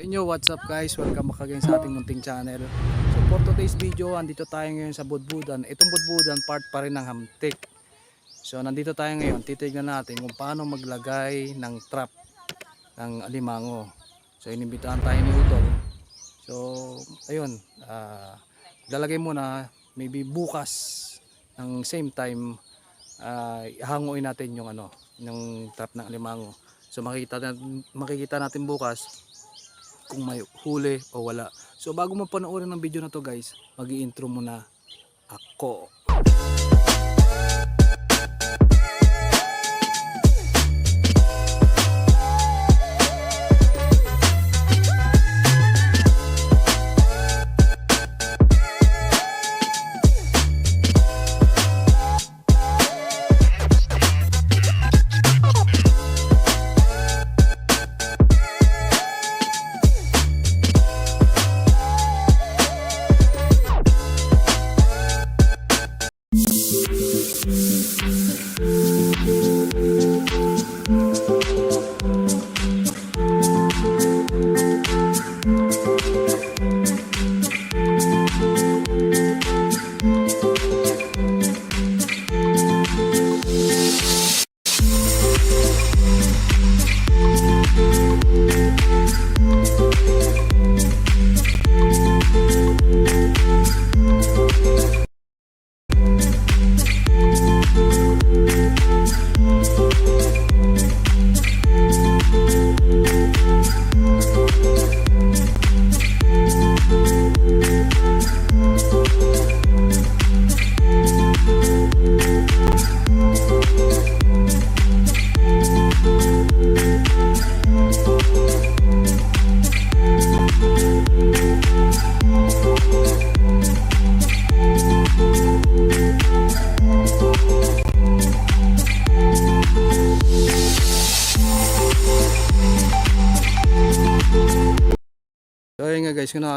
Inyo, what's up guys? Welcome back again sa ating munting channel. So for today's video, andito tayo ngayon sa Budbudan. Itong Budbudan, part pa rin ng Hamtik. So nandito tayo ngayon, titignan natin kung paano maglagay ng trap ng alimango. So inimbitahan tayo ni Utol. So ayun, ah, lalagay muna maybe bukas ng same time uh, hanguin natin yung ano, yung trap ng alimango. So makikita natin, makikita natin bukas kung may huli o wala. So bago mo panoorin ng video na to guys, mag intro muna ako.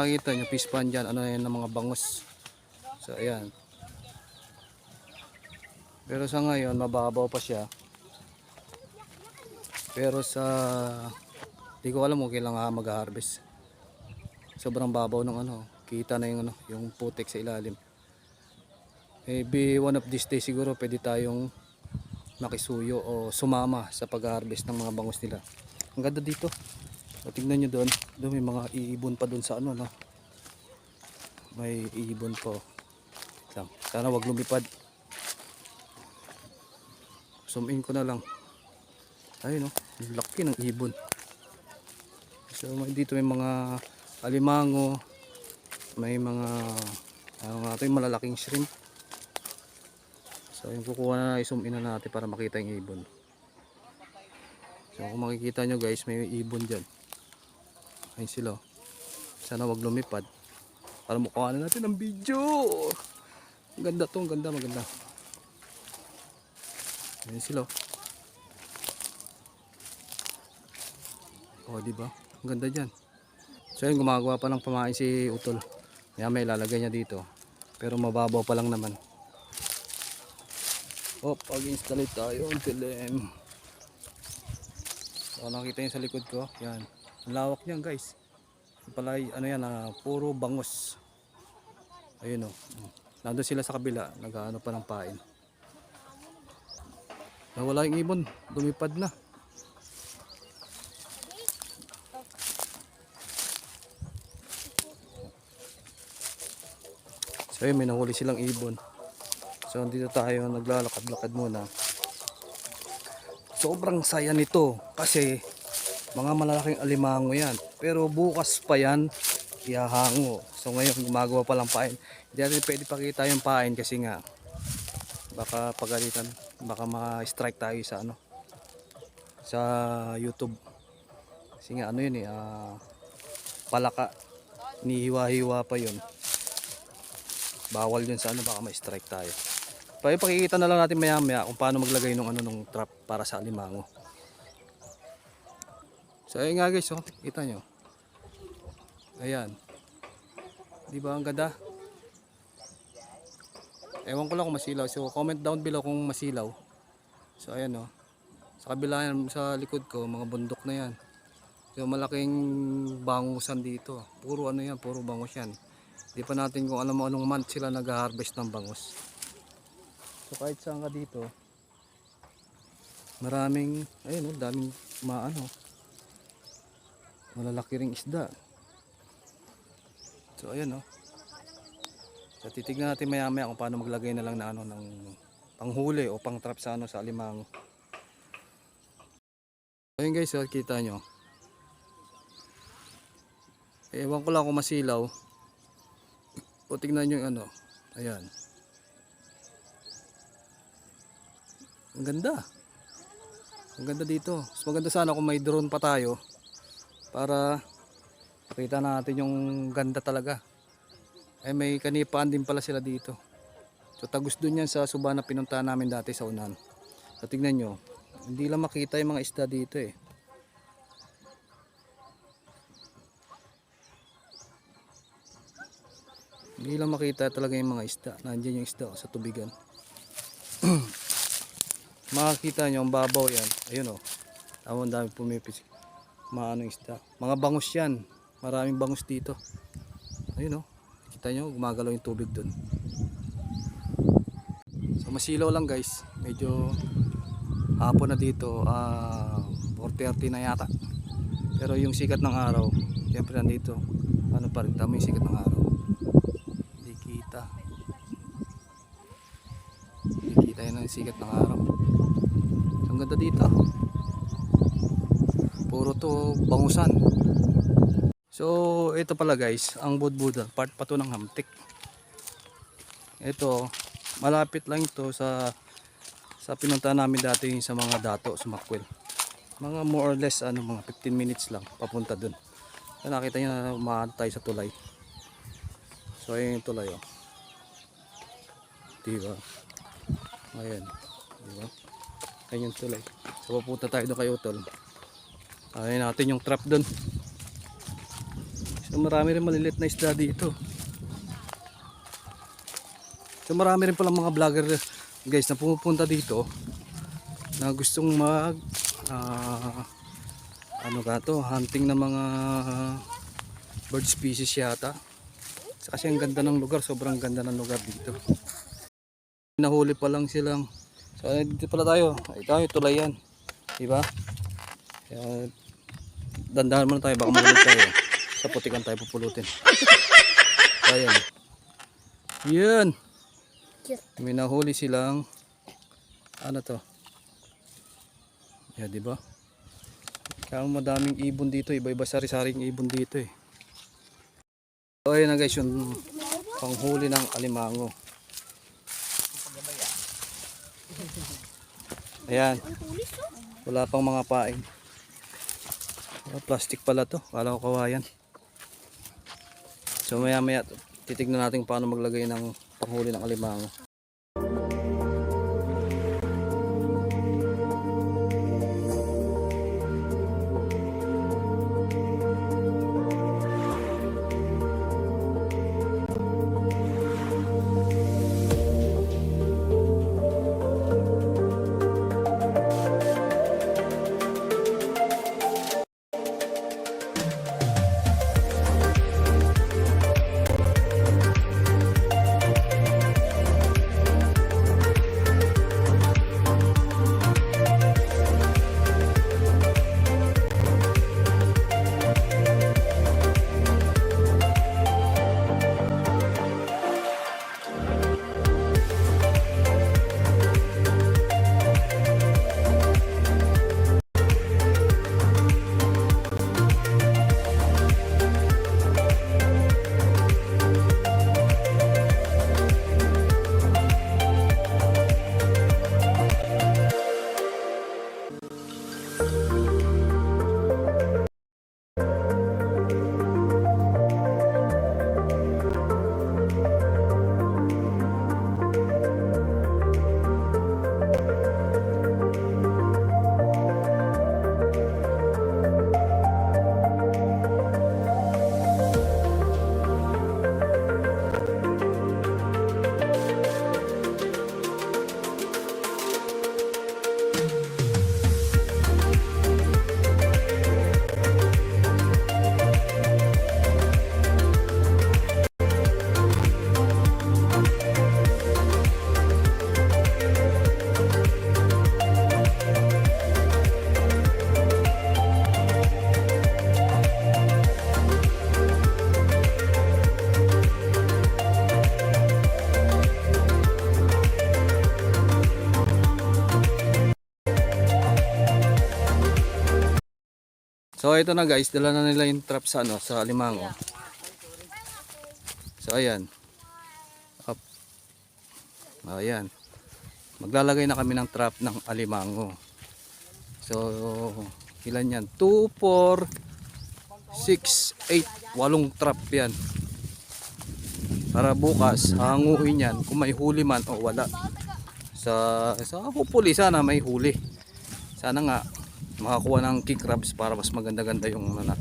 Nakakita nyo, fish pan dyan, ano yan ng mga bangus. So ayan. Pero sa ngayon, mababaw pa siya. Pero sa, di ko alam kung kailangan mag-harvest. Sobrang babaw ng ano, kita na yung ano, yung putik sa ilalim. Maybe one of these days siguro pwede tayong makisuyo o sumama sa pag-harvest ng mga bangus nila. Ang ganda dito. So, tingnan nyo doon. Doon may mga iibon pa doon sa ano, no? May iibon po. Lang. Sana wag lumipad. Zoom in ko na lang. Ayun, no? Laki ng ibon. So, may, dito may mga alimango. May mga ano nga ito, malalaking shrimp. So, yung kukuha na i-zoom in na natin para makita yung ibon. So, kung makikita nyo guys, may ibon dyan. Ayun sila. oh. Sana wag lumipad. Para mukha na natin ang video. Ang ganda to, ang ganda, maganda. Ayun sila. Oh, di ba? Ang ganda diyan. So, yun, gumagawa pa ng pamain si Utol. Kaya may lalagay niya dito. Pero mababaw pa lang naman. Oh, pag-install tayo ang dilim. So, nakita niyo sa likod ko. Yan. Lawak niyan guys. Pala, ano yan, ah, puro bangos. Ayun o. Oh. Nandun sila sa kabila. Nag-ano pa ng pain. Nawala yung ibon. Lumipad na. So yun, may nahuli silang ibon. So dito tayo naglalakad-lakad muna. Sobrang saya nito kasi mga malalaking alimango yan. Pero bukas pa yan, ihahango. So ngayon gumagawa pa lang pain. Hindi natin pwede pakita yung pain kasi nga baka pagalitan, baka ma-strike tayo sa ano sa YouTube. Kasi nga ano yun eh, ah, palaka. Nihiwa-hiwa pa yun. Bawal yun sa ano, baka ma-strike tayo. Pwede pakikita na lang natin maya maya kung paano maglagay ng ano nung trap para sa alimango. So ayun nga guys, oh, kita nyo. Ayan. Di ba ang ganda? Ewan ko lang kung masilaw. So comment down below kung masilaw. So ayan oh. Sa kabila sa likod ko, mga bundok na yan. So malaking bangusan dito. Puro ano yan, puro bangus yan. Di pa natin kung alam mo anong month sila nag-harvest ng bangus. So kahit saan ka dito, maraming, ayun oh, daming maano. Malalaki ring isda. So ayan oh. So titignan natin maya maya kung paano maglagay na lang na ano ng panghuli o pang trap sa ano sa alimango. Ayun guys, oh, kita nyo. Ewan ko lang kung masilaw. O tignan nyo yung ano. Ayan. Ang ganda. Ang ganda dito. Mas maganda sana kung may drone pa tayo. Para makita natin yung ganda talaga. Eh may kanipaan din pala sila dito. So tagus dun yan sa suba na pinuntahan namin dati sa unan. So tignan nyo. Hindi lang makita yung mga isda dito eh. Hindi lang makita talaga yung mga isda. Nandiyan yung isda oh, sa tubigan. Makakita nyo ang babaw yan. Ayun o. Oh. Tawang dami pumipis. Maano isda. Mga bangus yan. Maraming bangus dito. Ayun. Oh. Kita nyo gumagalaw yung tubig dun. So masilaw lang guys. Medyo hapon na dito. Ah, 4.30 na yata. Pero yung sikat ng araw. Siyempre nandito. Ano pa rin. Tama yung sikat ng araw. Hindi kita. Hindi kita yun ang sikat ng araw. Ang ganda dito. Puro to bangusan. So, ito pala guys, ang budbudan, part pa to ng hamtik. Ito, malapit lang ito sa sa pinuntahan namin dati sa mga dato sa. Mga more or less ano mga 15 minutes lang papunta dun. So, nakita niyo na umaano tayo sa tulay. So ayun yung tulay oh. Diba? Ayan. Diba? Ayan yung tulay. So pupunta tayo doon kay Utol. Ayun natin yung trap doon. So marami rin malilit na isda dito. So marami rin palang mga vlogger guys na pumupunta dito na gustong mag ah, ano ka to, hunting ng mga bird species yata. Kasi ang ganda ng lugar, sobrang ganda ng lugar dito. Nahuli pa lang silang. So dito pala tayo. Ito yung tulay yan. Diba? Kaya dandahan muna tayo, baka magulit tayo. Sa putikan tayo pupulutin. Ayan. Yan. May nahuli silang ano to? Yeah, di ba? Kaya madaming ibon dito, iba-iba sari-saring ibon dito eh. So ayun na guys, yung panghuli ng alimango. Ayan. Wala pang mga pain. Ah, plastic pala to. Kala ko kawayan. So maya maya titignan natin paano maglagay ng panghuli ng alimango. So ito na guys, dala na nila yung trap sa ano, sa Limango. So ayan. Up. Ayan. Maglalagay na kami ng trap ng alimango. So ilan yan? 2, 4, 6, 8, walong trap yan. Para bukas, hanguhin yan kung may huli man o wala. Sa, sa hopefully sana may huli. Sana nga makakuha ng king crabs para mas maganda-ganda yung ano na,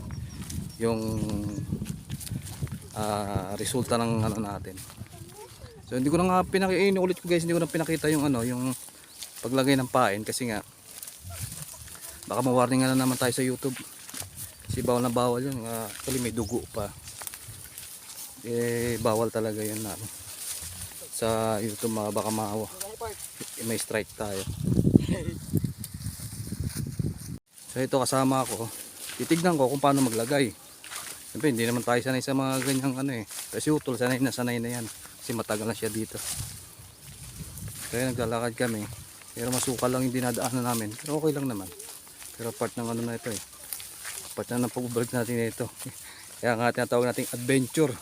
yung ah, resulta ng ano natin. So hindi ko na nga pinakita ulit ko guys, hindi ko na pinakita yung ano, yung paglagay ng pain kasi nga baka ma-warning na naman tayo sa YouTube. Kasi bawal na bawal yun. Uh, actually may dugo pa. Eh bawal talaga yun na ano. Sa YouTube mga baka maawa. May strike tayo. So ito kasama ako. Titignan ko kung paano maglagay. Siyempre hindi naman tayo sanay sa mga ganyang ano eh. Kasi utol sanay na sanay na yan. Kasi matagal na siya dito. Kaya naglalakad kami. Pero masukal lang yung dinadaanan namin. Pero okay lang naman. Pero part ng ano na ito eh. Part na ng pagbabalik natin na ito. Kaya nga tinatawag nating adventure.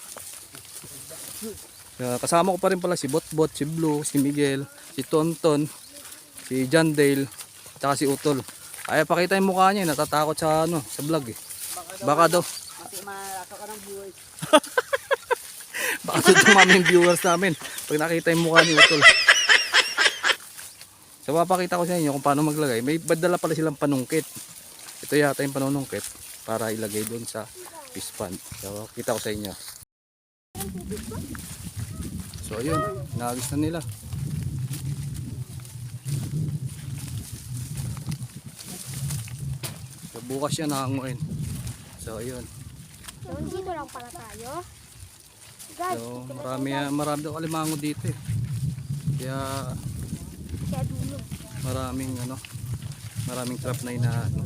Kaya kasama ko pa rin pala si Botbot, si Blue, si Miguel, si Tonton, si John Dale, tsaka si Utol. Ay pakita yung mukha niya, eh, natatakot sa ano, sa vlog eh. Baka daw, Kasi malakaw ka ng viewers. baka daw dumami yung viewers namin pag nakita yung mukha ni Utol. So papakita ko sa inyo kung paano maglagay. May badala pala silang panungkit. Ito yata yung panunungkit para ilagay doon sa fish. So kita ko sa inyo. So ayun, naagis na nila. Bukas yan nakanguin. So ayun. So, dito lang pala tayo. Guys, So marami, marami daw alimango dito eh. Kaya maraming ano maraming trap na inaano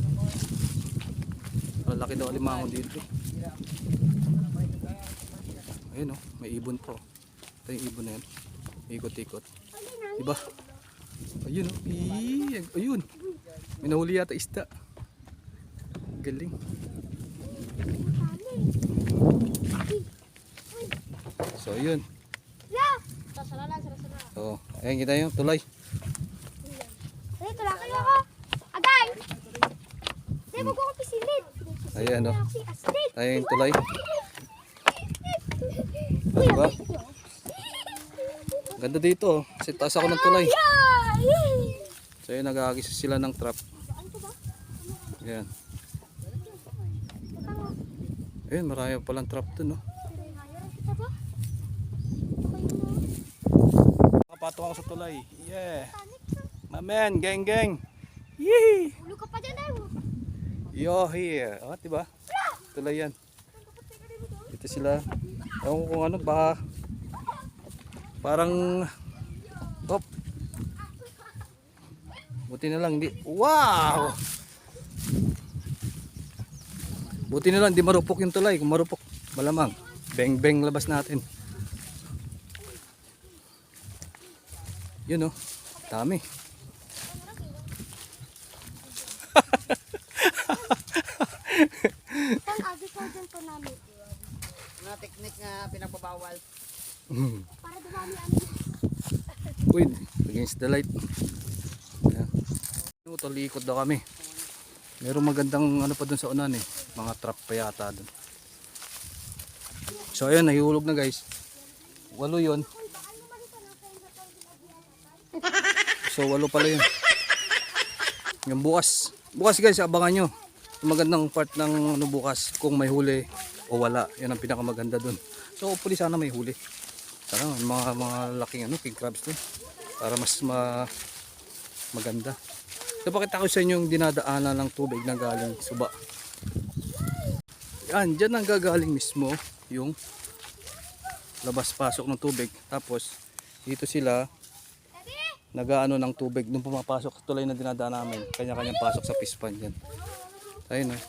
malaki daw alimango dito ayun oh may ibon po ito yung ibon na yan ikot-ikot diba ayun oh ayun may nahuli yata isda galing so sasara. so ayun kita yung tulay Dito lang kayo ako. Agay! Hindi, wag ako pisilid. Ayan, oh. Si Astrid. tayo yung tulay diba? Ganda dito. oh. Kasi taas ako ng tulay. So yun, nag-aagis sila ng trap. Ayan. Ayun, marami palang trap dun, no? Kita ba? Nakapatong ako sa tulay. Yeah. Mamen, gang gang. Yee! Ulo ka pa dyan eh. Yo here. Oh, diba? Tulay yan. Dito sila. Ewan ko kung ano, baka parang Hop. Buti na lang hindi. Wow! Buti na lang hindi marupok yung tulay. Kung marupok, malamang. Beng beng labas natin. Yun oh. Dami. Saan agad ko dyan to namin? Mga technique na pinapabawal. Para dumami ang Uy, against the light. Ayan. Ito, talikot daw kami. Merong magandang ano pa dun sa unan eh. Mga trap pa yata dun. So ayun, nahihulog na guys. Walo yun. So walo pala yun. Yung bukas. Bukas guys, abangan nyo. Yung magandang part ng ano bukas kung may huli o wala. Yan ang pinakamaganda dun. So hopefully sana may huli. Sana mga mga laking ano, king crabs dun. Para mas ma maganda. So pakita ko sa inyo yung dinadaanan ng tubig na galing suba. Yan, dyan ang gagaling mismo yung labas-pasok ng tubig. Tapos, dito sila nagaano ng tubig nung pumapasok sa tulay na dinadaan namin. Kanya-kanyang pasok sa pispan dyan. Ayun eh.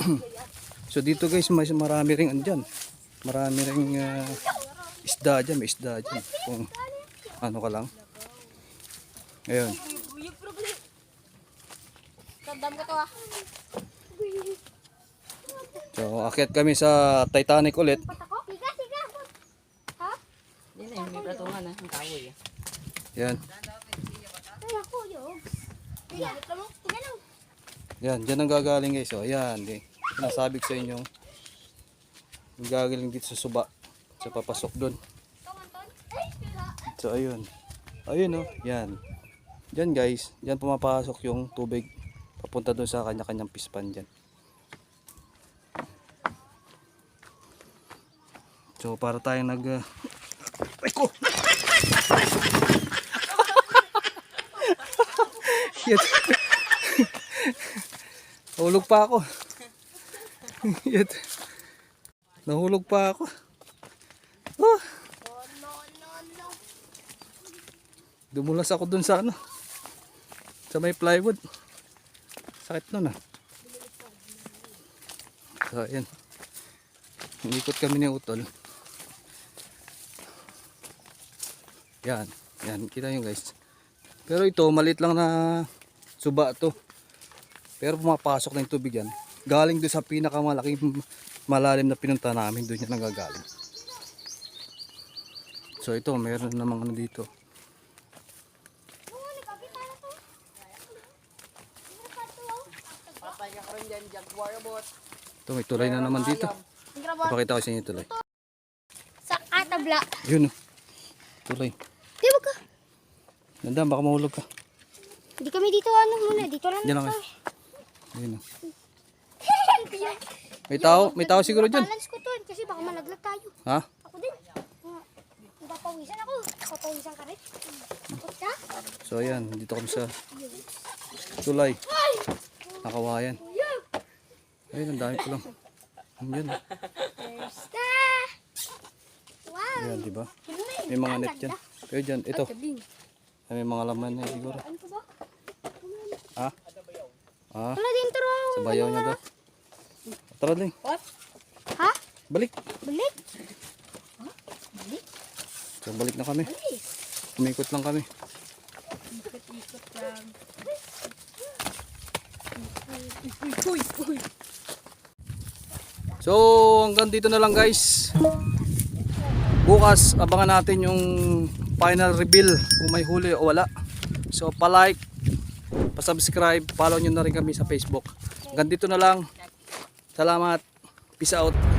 so dito guys, mas marami ring andyan. Marami ring ah, isda dyan. May isda dyan. Kung ano ka lang. Ayun. ako ah. So, akyat kami sa Titanic ulit. Siga, siga. Ha? Yan na, may platungan ah, ang kahoy ah. Yan. Yan, dyan ang gagaling guys. So, ayan. Di. Nasabi ko sa inyo. Yung gagaling dito sa suba. So, papasok doon. So, ayun. Ayun oh. Yan. Dyan guys. Dyan pumapasok yung tubig. Papunta doon sa kanya-kanyang pispan dyan. So, para tayong nag... Uh... Ay ko! Yan. Nahulog pa ako. Yan. Nahulog pa ako. Oh. Dumulas ako dun sa ano. Sa may plywood. Sakit nun ah. So, ayan. Inikot kami ni Utol. Yan. Yan. Kita nyo guys. Pero ito, malit lang na suba to. Pero pumapasok na yung tubig yan. Galing doon sa pinakamalaking malalim na pinunta namin. Doon yan nagagaling. So ito, meron namang ano dito. Oh, nagkakita na to. Patay ka rin dyan, Jaguar bot. Ito, may tulay na naman dito. Ipakita ko sa inyo tulay. Sa katabla. Yun oh. Tulay. Di ba ka? Ganda, baka mahulog ka. Hindi kami dito ano muna. Dito lang. Diyan lang ito. kayo. Yun oh. May tao, may tao siguro dyan. Balance ko to kasi baka malaglag tayo. Ha? Ako din. Papawisan ako. Papawisan ka rin. So ayan, dito kami sa tulay. Nakawayan. Ayun, ang dami ko lang. Yan. There's the... Wow! Ayan, di ba? May mga net dyan. Pero dyan, ito. Ay, May mga laman na siguro. Ano? Ha? Ah, Wala din turo. sa bayaw niya daw. Tara din? Ha? balik. Balik? So balik na kami. Umikot lang kami. So hanggang dito na lang guys. Bukas abangan natin yung final reveal kung may huli o wala. So pa-like, pa-subscribe, follow nyo na rin kami sa Facebook. Hanggang dito na lang. Salamat. Peace out.